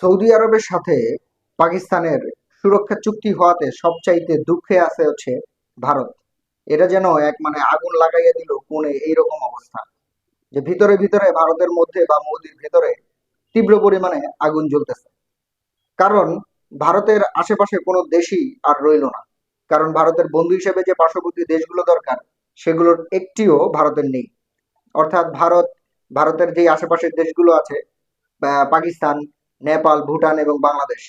Saudi আরবের সাথে পাকিস্তানের সুরক্ষা চুক্তি হওয়াতে সবচাইতে দুঃখে আছে হচ্ছে ভারত। এটা যেন এক মানে আগুন লাগাইয়া দিল কোনে এইরকম অবস্থা। যে ভিতরে ভিতরে ভারতের মধ্যে বা মোদির ভেতরে তীব্র পরিমাণে আগুন জ্বলতেছে। কারণ ভারতের আশেপাশে কোনো দেশই আর রইল না। কারণ ভারতের বন্ধু হিসেবে যে পার্শ্ববর্তী দেশগুলো দরকার, সেগুলোর একটিও ভারতের নেই। অর্থাৎ ভারত, ভারতের যে আশেপাশের দেশগুলো আছে পাকিস্তান নেপাল, ভুটান এবং বাংলাদেশ।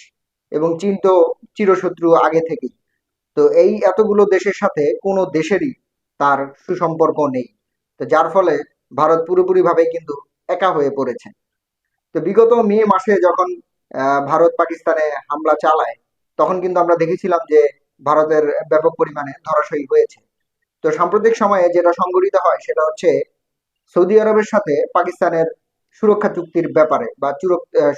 এবং চীন তো চিরশত্রু আগে থেকেই। তো এই এতগুলো দেশের সাথে কোনো দেশেরই তার সুসম্পর্ক নেই। তো যার ফলে ভারত পুরোপুরিভাবে কিন্তু একা হয়ে পড়েছে। তো বিগত মে মাসে যখন ভারত পাকিস্তানে হামলা চালায়, তখন কিন্তু আমরা দেখেছিলাম যে ভারতের ব্যাপক পরিমাণে ধরাশয়ী হয়েছে। তো সাম্প্রতিক সময়ে যেটা সংঘটিত হয় সেটা হচ্ছে সৌদি আরবের সাথে পাকিস্তানের সুরক্ষা চুক্তির ব্যাপারে বা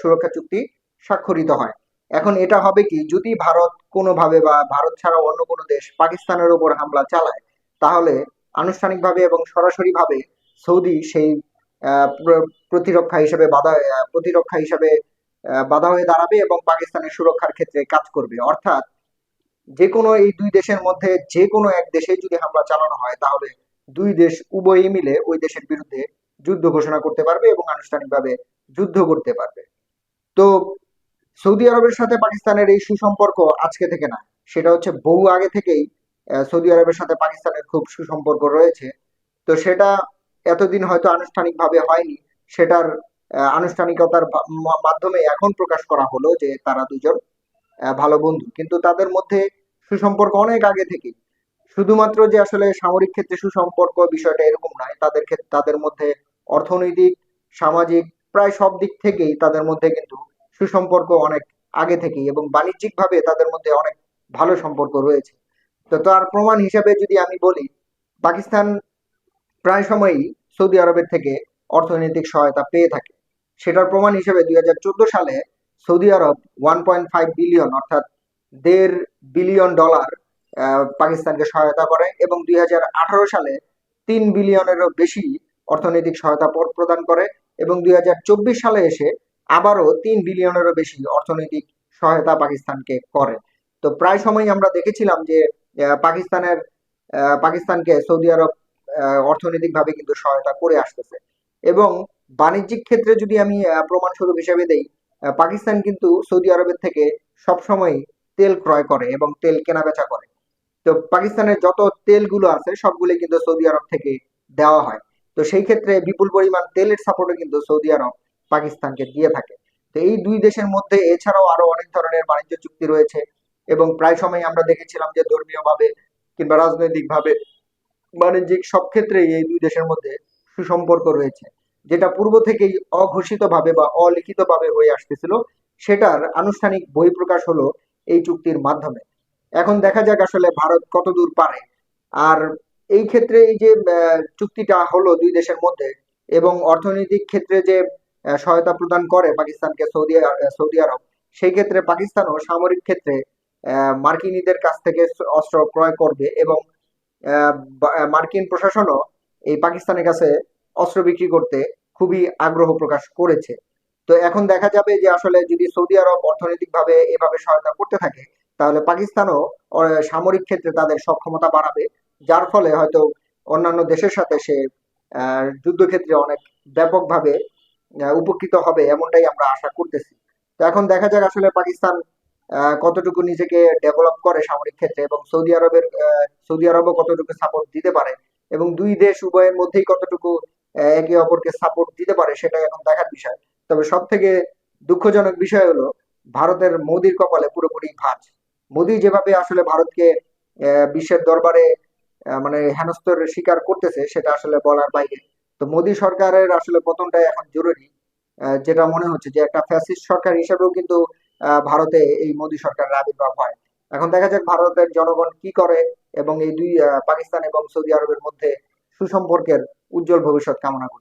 সুরক্ষা চুক্তি স্বাক্ষরিত হয়। এখন এটা হবে কি, যদি ভারত কোনোভাবে বা ভারত ছাড়া অন্য কোনো দেশ পাকিস্তানের উপর হামলা চালায়, তাহলে আনুষ্ঠানিকভাবে এবং সরাসরিভাবে সৌদি সেই প্রতিরক্ষা হিসেবে বাধা প্রতিরক্ষা হিসেবে বাধা হয়ে দাঁড়াবে এবং পাকিস্তানের সুরক্ষার ক্ষেত্রে কাজ করবে। অর্থাৎ যে কোনো এই দুই দেশের মধ্যে যে কোনো এক দেশে যদি হামলা চালানো হয়, তাহলে দুই দেশ উভয়ই মিলে ওই দেশের বিরুদ্ধে যুদ্ধ ঘোষণা করতে পারবে এবং আনুষ্ঠানিকভাবে যুদ্ধ করতে পারবে। তো সৌদি আরবের সাথে পাকিস্তানের এই সুসম্পর্ক আজকে থেকে না, সেটা হচ্ছে বহু আগে থেকেই সৌদি আরবের সাথে পাকিস্তানের খুব সুসম্পর্ক রয়েছে। তো সেটা এতদিন হয়তো আনুষ্ঠানিকভাবে হয়নি, সেটার আনুষ্ঠানিকতার মাধ্যমে এখন প্রকাশ করা হলো যে তারা দুজন ভালো বন্ধু। কিন্তু তাদের মধ্যে সুসম্পর্ক অনেক আগে থেকেই। শুধুমাত্র যে আসলে সামরিক ক্ষেত্রে সুসম্পর্ক বিষয়টা এরকম নয়, তাদের ক্ষেত্রে তাদের মধ্যে অর্থনৈতিক, সামাজিক, প্রায় সব দিক থেকেই তাদের মধ্যে কিন্তু সুসম্পর্ক অনেক আগে থেকেই এবং বাণিজ্যিক ভাবে তাদের মধ্যে অনেক ভালো সম্পর্ক রয়েছে। তো তার প্রমাণ হিসেবে যদি আমি বলি, পাকিস্তান প্রায় সময়ই সৌদি আরবের থেকে অর্থনৈতিক সহায়তা পেয়ে থাকে। সেটার প্রমাণ হিসেবে দুই হাজার চোদ্দ সালে সৌদি আরব ওয়ান পয়েন্ট ফাইভ বিলিয়ন অর্থাৎ দেড় বিলিয়ন ডলার পাকিস্তানকে সহায়তা করে এবং দুই হাজার আঠারো সালে তিন বিলিয়নেরও বেশি অর্থনৈতিক সহায়তা প্র- প্রদান করে এবং দুই হাজার চব্বিশ সালে এসে আবারও তিন বিলিয়নেরও বেশি অর্থনৈতিক সহায়তা পাকিস্তানকে করে। তো প্রায় সময় আমরা দেখেছিলাম যে পাকিস্তানের পাকিস্তানকে সৌদি আরব অর্থনৈতিকভাবে কিন্তু সহায়তা করে আসতেছে। এবং বাণিজ্যিক ক্ষেত্রে যদি আমি প্রমাণস্বরূপ হিসেবে দেই পাকিস্তান কিন্তু সৌদি আরবের থেকে সবসময় তেল ক্রয় করে এবং তেল কেনাবেচা করে। তো পাকিস্তানের যত তেলগুলো আছে সবগুলো কিন্তু সৌদি আরব থেকে দেওয়া হয়। তো সেই ক্ষেত্রে বিপুল পরিমাণ তেলের সাপোর্টও কিন্তু সৌদি আরব পাকিস্তানকে দিয়ে থাকে। তো এই দুই দেশের মধ্যে এছাড়াও আরও অনেক ধরনের বাণিজ্য চুক্তি রয়েছে এবং প্রায় সময় আমরা দেখেছিলাম যে ধর্মীয় ভাবে কিংবা রাজনৈতিক ভাবে বাণিজ্যিক সব ক্ষেত্রেই এই দুই দেশের মধ্যে সুসম্পর্ক রয়েছে। যেটা পূর্ব থেকেই অঘোষিত ভাবে বা অলিখিত ভাবে হয়ে আসতেছিল, সেটার আনুষ্ঠানিক বহিঃপ্রকাশ হলো এই চুক্তির মাধ্যমে। এখন দেখা যাক আসলে ভারত কতদূর পারে। আর এই ক্ষেত্রে এই যে চুক্তিটা হলো দুই দেশের মধ্যে এবং অর্থনৈতিক ক্ষেত্রে যে সহায়তা প্রদান করে পাকিস্তানকে সৌদি সৌদি আরব, সেই ক্ষেত্রে পাকিস্তানও সামরিক ক্ষেত্রে মার্কিনীদের কাছ থেকে অস্ত্র ক্রয় করবে এবং মার্কিন প্রশাসনও এই পাকিস্তানের কাছে অস্ত্র বিক্রি করতে খুবই আগ্রহ প্রকাশ করেছে। তো এখন দেখা যাবে যে, আসলে যদি সৌদি আরব অর্থনৈতিকভাবে এভাবে সহায়তা করতে থাকে, তাহলে পাকিস্তানও সামরিক ক্ষেত্রে তাদের সক্ষমতা বাড়াবে যার ফলে হয়তো অন্যান্য দেশের সাথে সে যুদ্ধক্ষেত্রে অনেক ব্যাপকভাবে উপকৃত হবে এমনটাই আমরা আশা করতেছি। তো এখন দেখা যাক আসলে পাকিস্তান কতটুকু নিজেকে ডেভেলপ করে সামরিক ক্ষেত্রে এবং সৌদি আরবের সৌদি আরবও কতটুকু সাপোর্ট দিতে পারে এবং দুই দেশ উভয়ের মধ্যেই কতটুকু একে অপরকে সাপোর্ট দিতে পারে সেটা এখন দেখার বিষয়। তবে সব থেকে দুঃখজনক বিষয় হলো ভারতের মোদির কপালে পুরোপুরি ভাঁজ। মোদি যেভাবে আসলে ভারতকে বিশ্বের দরবারে মানে হেনস্তর স্বীকার করতেছে, সেটা আসলে বলার বাইরে। তো মোদী সরকারের আসলে পতনটাই এখন জরুরি যেটা মনে হচ্ছে যে একটা ফ্যাসিস্ট সরকার হিসেবেও কিন্তু ভারতে এই মোদী সরকারের আবির্ভাব হয়। এখন দেখা যাক ভারতের জনগণ কি করে এবং এই দুই পাকিস্তান এবং সৌদি আরবের মধ্যে সুসম্পর্কের উজ্জ্বল ভবিষ্যৎ কামনা করছি।